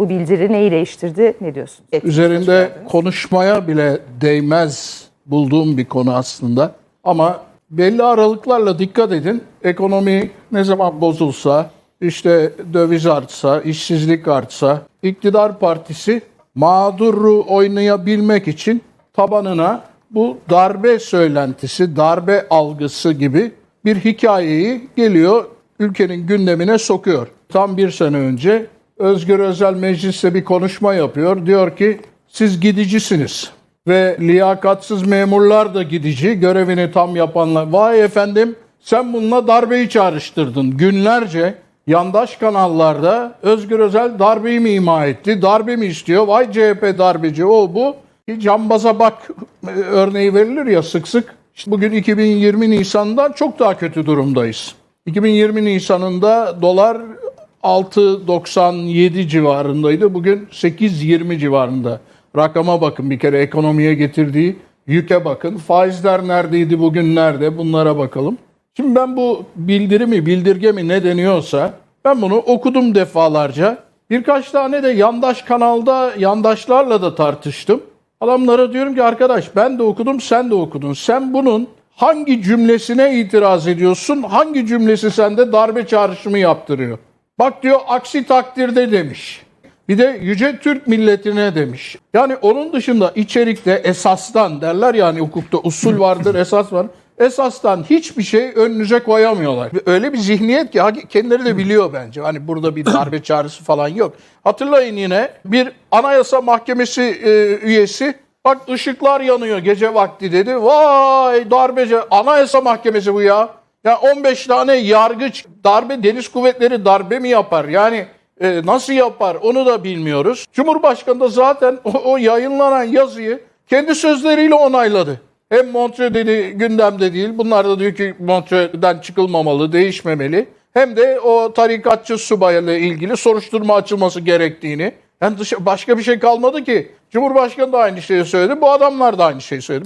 Bu bildiri neyi değiştirdi? Ne diyorsun? Üzerinde konuşmaya bile değmez bulduğum bir konu aslında. Ama belli aralıklarla dikkat edin. Ekonomi ne zaman bozulsa, işte döviz artsa, işsizlik artsa, iktidar partisi mağduru oynayabilmek için tabanına bu darbe söylentisi, darbe algısı gibi bir hikayeyi geliyor ülkenin gündemine sokuyor. Tam bir sene önce Özgür Özel mecliste bir konuşma yapıyor. Diyor ki siz gidicisiniz ve liyakatsız memurlar da gidici, görevini tam yapanlar. Vay efendim sen bununla darbeyi çağrıştırdın. Günlerce yandaş kanallarda Özgür Özel darbeyi mi ima etti, darbe mi istiyor, vay CHP darbeci o bu. Bir cambaza bak örneği verilir ya sık sık. İşte bugün 2020 Nisan'dan çok daha kötü durumdayız. 2020 Nisan'ında dolar 6.97 civarındaydı. Bugün 8.20 civarında. Rakama bakın bir kere ekonomiye getirdiği yüke bakın. Faizler neredeydi bugün nerede bunlara bakalım. Şimdi ben bu bildirimi bildirge mi ne deniyorsa ben bunu okudum defalarca. Birkaç tane de yandaş kanalda yandaşlarla da tartıştım. Adamlara diyorum ki arkadaş ben de okudum sen de okudun. Sen bunun hangi cümlesine itiraz ediyorsun? Hangi cümlesi sende darbe çağrışımı yaptırıyor? Bak diyor aksi takdirde demiş. Bir de yüce Türk milletine demiş. Yani onun dışında içerikte esastan derler yani hukukta usul vardır esas var. Esastan hiçbir şey önünüze koyamıyorlar. Öyle bir zihniyet ki kendileri de biliyor bence. Hani burada bir darbe çağrısı falan yok. Hatırlayın yine bir anayasa mahkemesi e, üyesi bak ışıklar yanıyor gece vakti dedi. Vay darbeci anayasa mahkemesi bu ya. Ya 15 tane yargıç darbe deniz kuvvetleri darbe mi yapar? Yani e, nasıl yapar onu da bilmiyoruz. Cumhurbaşkanı da zaten o, o yayınlanan yazıyı kendi sözleriyle onayladı. Hem Montreux dedi gündemde değil. Bunlar da diyor ki Montreux'den çıkılmamalı, değişmemeli. Hem de o tarikatçı subayla ilgili soruşturma açılması gerektiğini. Yani dışa- başka bir şey kalmadı ki. Cumhurbaşkanı da aynı şeyi söyledi. Bu adamlar da aynı şeyi söyledi.